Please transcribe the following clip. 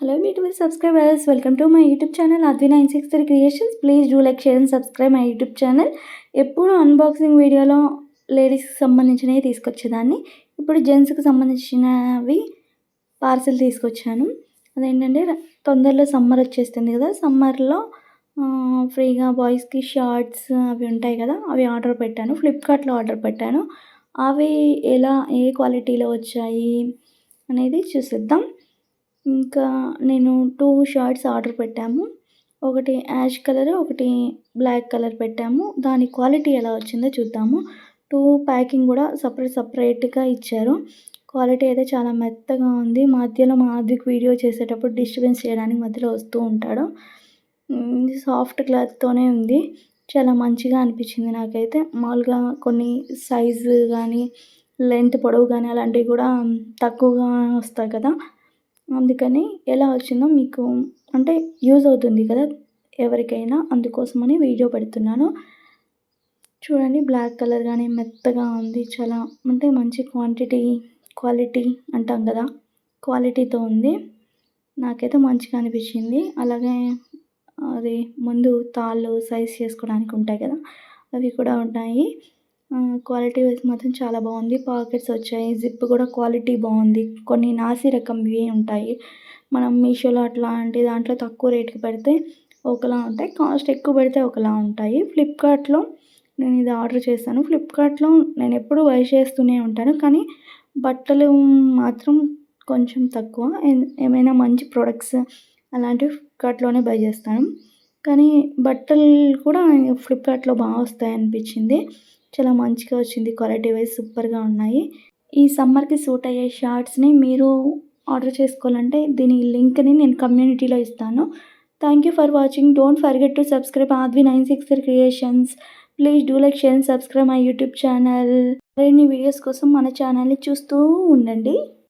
Hello beautiful subscribers welcome to my YouTube channel Advi nine six three creations please do like share and subscribe my YouTube channel ఎప్పుడు unboxing వీడియోలో లేడీస్కి సంబంధించినవి తీసుకొచ్చేదాన్ని. ఇప్పుడు జెంట్స్కి సంబంధించినవి parcel తీసుకొచ్చాను. అదేంటంటే తొందరలో సమ్మర్ వచ్చేస్తుంది కదా. సమ్మర్లో ఫ్రీగా బాయ్స్కి షార్ట్స్ అవి ఉంటాయి కదా అవి ఆర్డర్ పెట్టాను. ఫ్లిప్కార్ట్లో ఆర్డర్ పెట్టాను. అవి ఎలా ఏ క్వాలిటీలో వచ్చాయి అనేది చూసిద్దాం. ఇంకా నేను టూ షర్ట్స్ ఆర్డర్ పెట్టాము. ఒకటి యాష్ కలర్ ఒకటి బ్లాక్ కలర్ పెట్టాము. దాని క్వాలిటీ ఎలా వచ్చిందో చూద్దాము. టూ ప్యాకింగ్ కూడా సపరేట్ సపరేట్గా ఇచ్చారు. క్వాలిటీ అయితే చాలా మెత్తగా ఉంది. మధ్యలో మా ఆద్విక్ వీడియో చేసేటప్పుడు డిస్టర్బెన్స్ చేయడానికి మధ్యలో వస్తూ ఉంటాడు. సాఫ్ట్ క్లాత్తోనే ఉంది. చాలా మంచిగా అనిపించింది నాకైతే. మామూలుగా కొన్ని సైజు కానీ లెంత్ పొడవు కానీ అలాంటివి కూడా తక్కువగా వస్తాయి కదా. అందుకని ఎలా వచ్చిందో మీకు అంటే యూజ్ అవుతుంది కదా ఎవరికైనా అందుకోసమని వీడియో పెడుతున్నాను. చూడండి బ్లాక్ కలర్ కానీ మెత్తగా ఉంది చాలా అంటే మంచి క్వాంటిటీ క్వాలిటీ అంటాం కదా క్వాలిటీతో ఉంది. నాకైతే మంచిగా అనిపించింది. అలాగే అది ముందు తాళ్ళు సైజ్ చేసుకోవడానికి ఉంటాయి కదా అవి కూడా ఉన్నాయి. క్వాలిటీ వైజ్ మాత్రం చాలా బాగుంది. పాకెట్స్ వచ్చాయి. జిప్ కూడా క్వాలిటీ బాగుంది. కొన్ని నాసి రకంవి ఉంటాయి. మనం మీషోలో అట్లాంటి దాంట్లో తక్కువ రేట్కి పెడితే ఒకలా ఉంటాయి. కాస్ట్ ఎక్కువ పెడితే ఒకలా ఉంటాయి. ఫ్లిప్కార్ట్లో నేను ఇది ఆర్డర్ చేశాను. ఫ్లిప్కార్ట్లో నేను ఎప్పుడు బై చేస్తూనే ఉంటాను. కానీ బట్టలు మాత్రం కొంచెం తక్కువ. ఏమైనా మంచి ప్రొడక్ట్స్ అలాంటివి ఫ్లిప్కార్ట్లోనే బై చేస్తాను. కానీ బట్టలు కూడా ఫ్లిప్కార్ట్లో బాగా వస్తాయి అనిపించింది చాలా మంచిగా వచ్చింది. క్వాలిటీ వైజ్ సూపర్గా ఉన్నాయి. ఈ సమ్మర్కి సూట్ అయ్యే షార్ట్స్ని మీరు ఆర్డర్ చేసుకోవాలంటే దీని లింక్ని నేను కమ్యూనిటీలో ఇస్తాను. Thank you for watching don't forget to subscribe Advi nine six creations please do like share subscribe my YouTube channel మరిన్ని వీడియోస్ కోసం మన ఛానల్ని చూస్తూ ఉండండి.